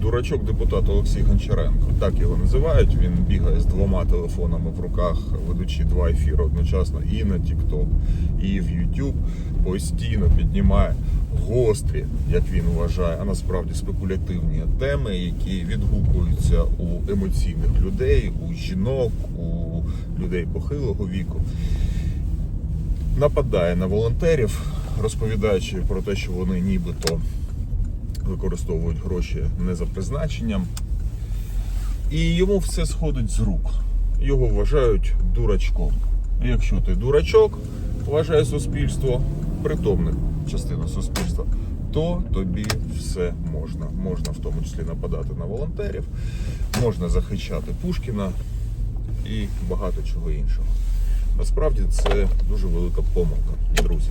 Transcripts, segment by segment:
дурачок депутат Олексій Гончаренко. Так його називають. Він бігає з двома телефонами в руках, ведучи два ефіри одночасно і на TikTok, і в YouTube. Постійно піднімає гострі, як він вважає, а насправді спекулятивні теми, які відгукуються у емоційних людей, у жінок, у людей похилого віку нападає на волонтерів, розповідаючи про те, що вони нібито використовують гроші не за призначенням. І йому все сходить з рук. Його вважають дурачком. Якщо ти дурачок, вважає суспільство, притомна частина суспільства, то тобі все можна. Можна в тому числі нападати на волонтерів, можна захищати Пушкіна і багато чого іншого. Насправді це дуже велика помилка, друзі.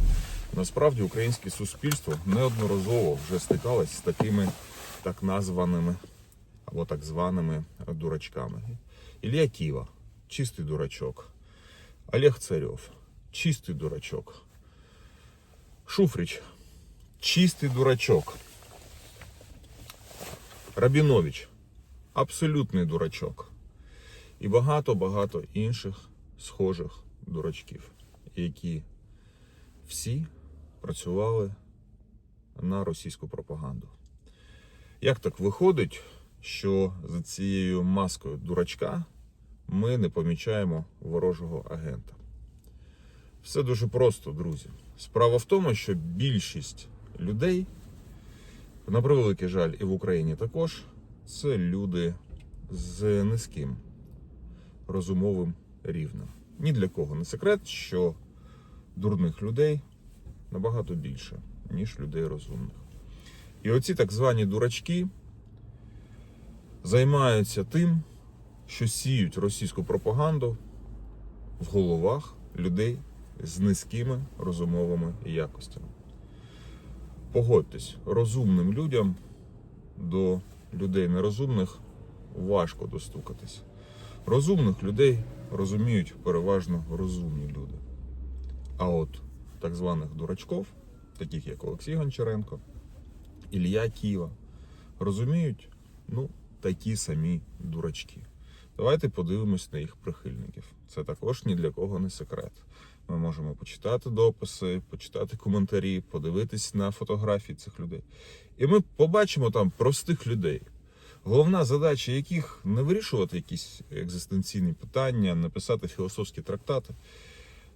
Насправді українське суспільство неодноразово вже стикалось з такими так названими або так званими дурачками. Ілля Ківа чистий дурачок. Олег Царьов чистий дурачок. Шуфрич чистий дурачок. Рабінович абсолютний дурачок. І багато-багато інших схожих дурачків, які всі працювали на російську пропаганду. Як так виходить, що за цією маскою дурачка ми не помічаємо ворожого агента? Все дуже просто, друзі. Справа в тому, що більшість людей, на превеликий жаль, і в Україні також, це люди з низьким розумовим рівнем. Ні для кого не секрет, що дурних людей набагато більше, ніж людей розумних. І оці так звані дурачки займаються тим, що сіють російську пропаганду в головах людей з низькими розумовими якостями. Погодьтесь, розумним людям до людей нерозумних важко достукатись. Розумних людей розуміють переважно розумні люди. А от так званих дурачков, таких як Олексій Гончаренко, Ілля Ківа, розуміють ну, такі самі дурачки. Давайте подивимось на їх прихильників. Це також ні для кого не секрет. Ми можемо почитати дописи, почитати коментарі, подивитись на фотографії цих людей. І ми побачимо там простих людей, головна задача яких не вирішувати якісь екзистенційні питання, не писати філософські трактати.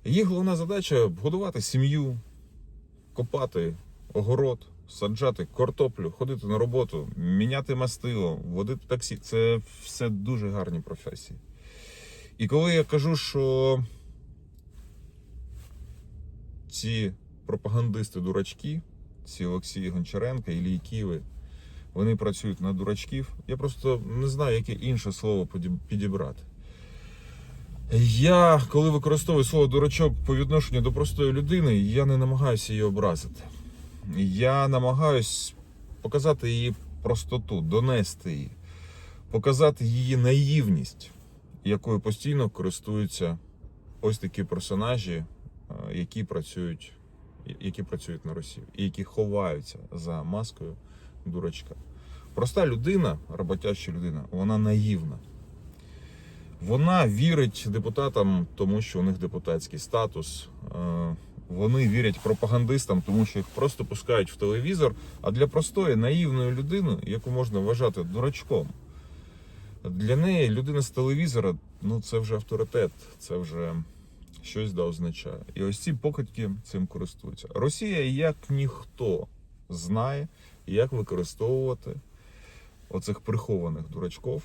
Їх головна задача годувати сім'ю, копати огород, саджати картоплю, ходити на роботу, міняти мастило, водити таксі. Це все дуже гарні професії. І коли я кажу, що ці пропагандисти-дурачки, ці Олексій Гончаренко і Лій Ківи, вони працюють на дурачків. Я просто не знаю, яке інше слово підібрати. Я, коли використовую слово дурачок по відношенню до простої людини, я не намагаюся її образити. Я намагаюсь показати її простоту, донести її, показати її наївність, якою постійно користуються ось такі персонажі, е, які працюють, які працюють на Росію, і які ховаються за маскою дурачка. Проста людина, роботяща людина, вона наївна. Вона вірить депутатам, тому що у них депутатський статус. Е, Вони вірять пропагандистам, тому що їх просто пускають в телевізор. А для простої наївної людини, яку можна вважати дурачком, для неї людина з телевізора ну це вже авторитет, це вже щось да означає. І ось ці покидьки цим користуються. Росія як ніхто знає, як використовувати оцих прихованих дурачків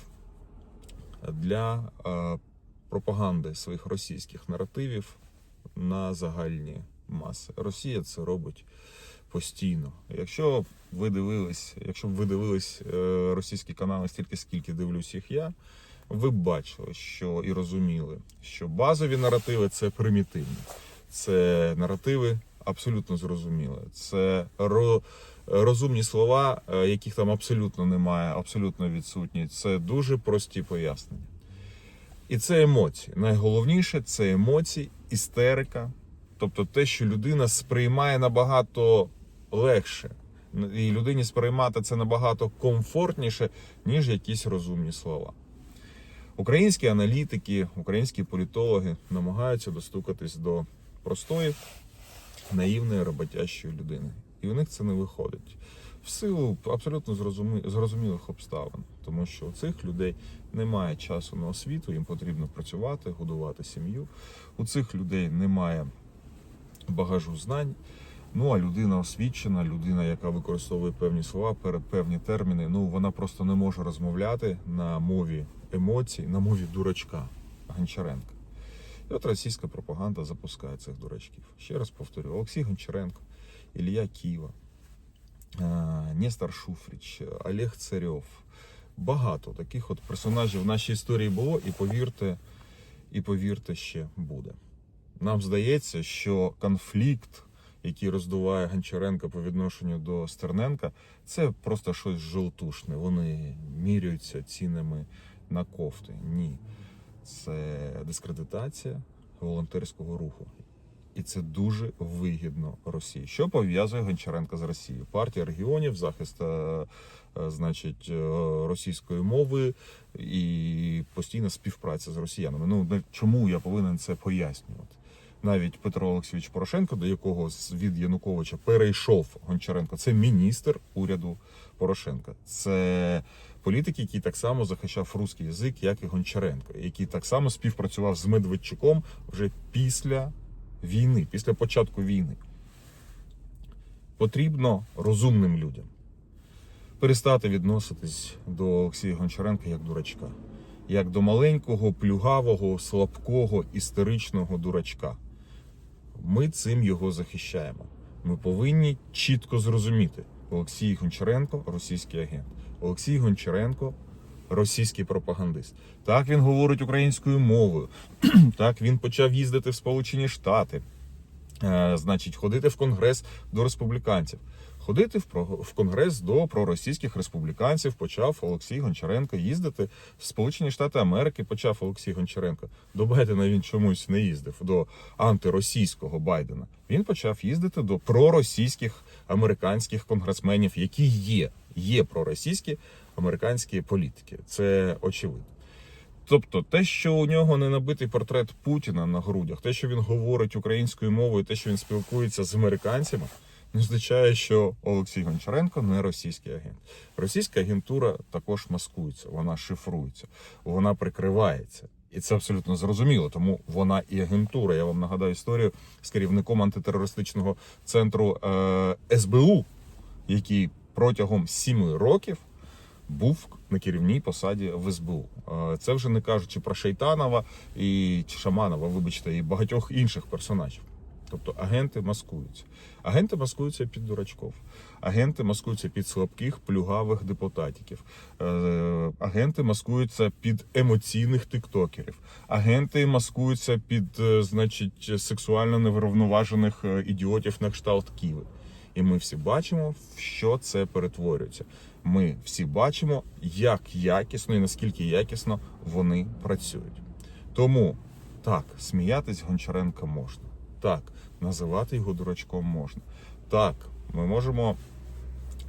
для е, пропаганди своїх російських наративів на загальні маси. Росія це робить постійно. Якщо ви дивились, якщо б ви дивились е, російські канали стільки, скільки дивлюсь їх я, ви б бачили, що і розуміли, що базові наративи це примітивні, це наративи абсолютно зрозуміли. Це ро, розумні слова, е, яких там абсолютно немає, абсолютно відсутні. Це дуже прості пояснення. І це емоції. Найголовніше це емоції, істерика, тобто те, що людина сприймає набагато легше, І людині сприймати це набагато комфортніше, ніж якісь розумні слова. Українські аналітики, українські політологи намагаються достукатись до простої, наївної, роботящої людини. І у них це не виходить. В силу абсолютно зрозумі- зрозумілих обставин, тому що у цих людей немає часу на освіту, їм потрібно працювати, годувати сім'ю. У цих людей немає багажу знань. Ну а людина освічена, людина, яка використовує певні слова, певні терміни, ну вона просто не може розмовляти на мові емоцій, на мові дурачка Гончаренка. І от російська пропаганда запускає цих дурачків. Ще раз повторю: Олексій Гончаренко, Ілля Ківа, Нестор Шуфрич, Олег Царьов. Багато таких от персонажів в нашій історії було, і повірте, і повірте, ще буде. Нам здається, що конфлікт, який роздуває Гончаренка по відношенню до Стерненка, це просто щось жовтушне. Вони міряються цінами на кофти. Ні. Це дискредитація волонтерського руху. І це дуже вигідно Росії. Що пов'язує Гончаренка з Росією? Партія регіонів, захист, е, е, значить, е, російської мови і постійна співпраця з росіянами. Ну чому я повинен це пояснювати? Навіть Петро Олексійович Порошенко, до якого від Януковича перейшов Гончаренко, це міністр уряду Порошенка. Це політик, який так само захищав русський язик, як і Гончаренко, який так само співпрацював з Медведчуком вже після війни, після початку війни. Потрібно розумним людям перестати відноситись до Олексія Гончаренка як дурачка, як до маленького, плюгавого, слабкого, істеричного дурачка. Ми цим його захищаємо. Ми повинні чітко зрозуміти: Олексій Гончаренко російський агент. Олексій Гончаренко російський пропагандист. Так він говорить українською мовою. так він почав їздити в Сполучені Штати. Е, значить, ходити в конгрес до республіканців. Ходити в, конгрес до проросійських республіканців почав Олексій Гончаренко їздити в Сполучені Штати Америки. Почав Олексій Гончаренко. До Байдена він чомусь не їздив до антиросійського Байдена. Він почав їздити до проросійських американських конгресменів, які є, є проросійські американські політики. Це очевидно. Тобто, те, що у нього не набитий портрет Путіна на грудях, те, що він говорить українською мовою, те, що він спілкується з американцями, не означає, що Олексій Гончаренко не російський агент. Російська агентура також маскується, вона шифрується, вона прикривається. І це абсолютно зрозуміло, тому вона і агентура. Я вам нагадаю історію з керівником антитерористичного центру е, СБУ, який протягом сіми років був на керівній посаді в СБУ. Е, Це вже не кажучи про Шейтанова і Шаманова, вибачте, і багатьох інших персонажів. Тобто агенти маскуються. Агенти маскуються під дурачков. Агенти маскуються під слабких плюгавих депутатів. Е, Агенти маскуються під емоційних тиктокерів. Агенти маскуються під, е, значить, сексуально невровноважених е, ідіотів на кшталт Ківи. І ми всі бачимо, в що це перетворюється. Ми всі бачимо, як якісно і наскільки якісно вони працюють. Тому так, сміятись Гончаренка можна. Так, називати його дурачком можна. Так, ми можемо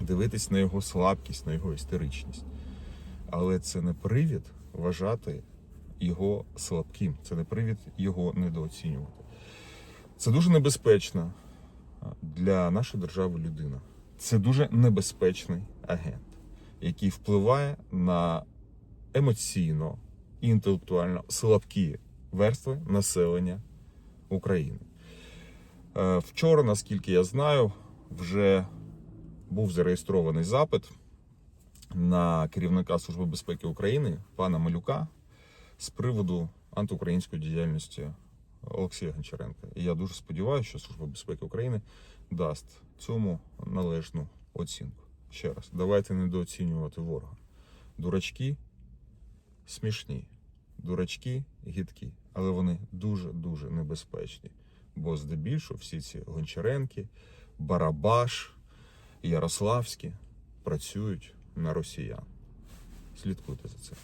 дивитись на його слабкість, на його істеричність. Але це не привід вважати його слабким. Це не привід його недооцінювати. Це дуже небезпечна для нашої держави людина. Це дуже небезпечний агент, який впливає на емоційно і інтелектуально слабкі верстви населення України. Е, Вчора, наскільки я знаю, вже був зареєстрований запит на керівника Служби безпеки України пана Малюка з приводу антиукраїнської діяльності Олексія Гончаренка. І я дуже сподіваюся, що Служба безпеки України дасть цьому належну оцінку. Ще раз, давайте недооцінювати ворога. Дурачки смішні, дурачки гідкі, але вони дуже-дуже небезпечні. Бо здебільшого всі ці Гончаренки, Барабаш, Ярославські працюють на росіян. Слідкуйте за цим.